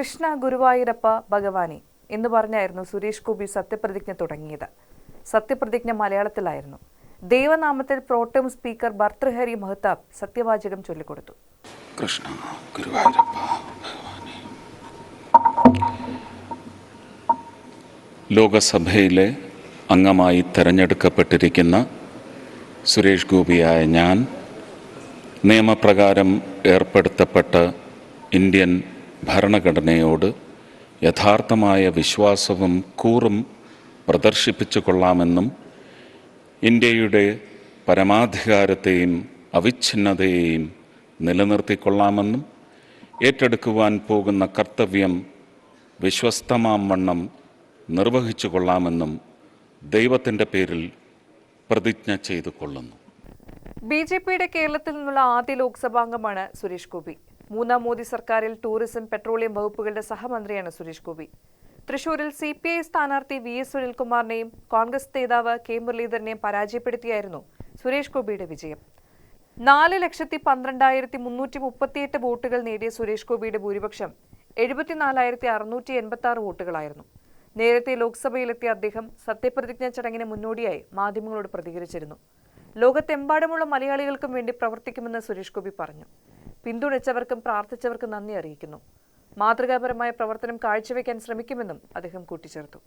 കൃഷ്ണ ഗുരുവായൂരപ്പ ഭഗവാനെ എന്ന് പറഞ്ഞായിരുന്നു സുരേഷ് ഗോപി സത്യപ്രതിജ്ഞ തുടങ്ങിയത്. സത്യപ്രതിജ്ഞ മലയാളത്തിലായിരുന്നു. ദൈവനാമത്തിൽ പ്രോട്ടം സ്പീക്കർ ഭർത്തൃഹരി മഹ്താബ് സത്യവാചകം ചൊല്ലിക്കൊടുത്തു. കൃഷ്ണ ഗുരുവായൂരപ്പ ലോകസഭയിലെ അംഗമായി തെരഞ്ഞെടുക്കപ്പെട്ടിരിക്കുന്ന സുരേഷ് ഗോപിയായ ഞാൻ നിയമപ്രകാരം ഏർപ്പെടുത്തപ്പെട്ട ഇന്ത്യൻ ഭരണഘടനയോട് യഥാർത്ഥമായ വിശ്വാസവും കൂറും പ്രദർശിപ്പിച്ചു കൊള്ളാമെന്നും ഇന്ത്യയുടെ പരമാധികാരത്തെയും അവിഛിന്നതയെയും നിലനിർത്തിക്കൊള്ളാമെന്നും ഏറ്റെടുക്കുവാൻ പോകുന്ന കർത്തവ്യം വിശ്വസ്തമാം വണ്ണം നിർവഹിച്ചു കൊള്ളാമെന്നും ദൈവത്തിന്റെ പേരിൽ പ്രതിജ്ഞ ചെയ്തു കൊള്ളുന്നു ബി ജെ പിയുടെ കേരളത്തിൽ നിന്നുള്ള ആദ്യ ലോക്സഭാംഗമാണ് സുരേഷ് ഗോപി. മൂന്നാം മോദി സർക്കാരിൽ ടൂറിസം പെട്രോളിയം വകുപ്പുകളുടെ സഹമന്ത്രിയാണ് സുരേഷ് ഗോപി. തൃശൂരിൽ സി പി ഐ സ്ഥാനാർത്ഥി വി എസ് സുനിൽകുമാറിനെയും കോൺഗ്രസ് നേതാവ് കെ മുരളീധരനെയും പരാജയപ്പെടുത്തിയായിരുന്നു സുരേഷ് ഗോപിയുടെ വിജയം. നാല് ലക്ഷത്തി പന്ത്രണ്ടായിരത്തി മുന്നൂറ്റി മുപ്പത്തിയെട്ട് വോട്ടുകൾ നേടിയ സുരേഷ് ഗോപിയുടെ ഭൂരിപക്ഷം എഴുപത്തിനാലായിരത്തി അറുന്നൂറ്റി എൺപത്തി ആറ് വോട്ടുകളായിരുന്നു. നേരത്തെ ലോക്സഭയിലെത്തിയ അദ്ദേഹം സത്യപ്രതിജ്ഞാ ചടങ്ങിന് മുന്നോടിയായി മാധ്യമങ്ങളോട് പ്രതികരിച്ചിരുന്നു. ലോകത്തെമ്പാടുമുള്ള മലയാളികൾക്കും വേണ്ടി പ്രവർത്തിക്കുമെന്ന് സുരേഷ് ഗോപി പറഞ്ഞു. പിന്തുണച്ചവർക്കും പ്രാർത്ഥിച്ചവർക്കും നന്ദി അറിയിക്കുന്നു. മാതൃകാപരമായ പ്രവർത്തനം കാഴ്ചവെക്കാൻ ശ്രമിക്കുമെന്നും അദ്ദേഹം കൂട്ടിച്ചേർത്തു.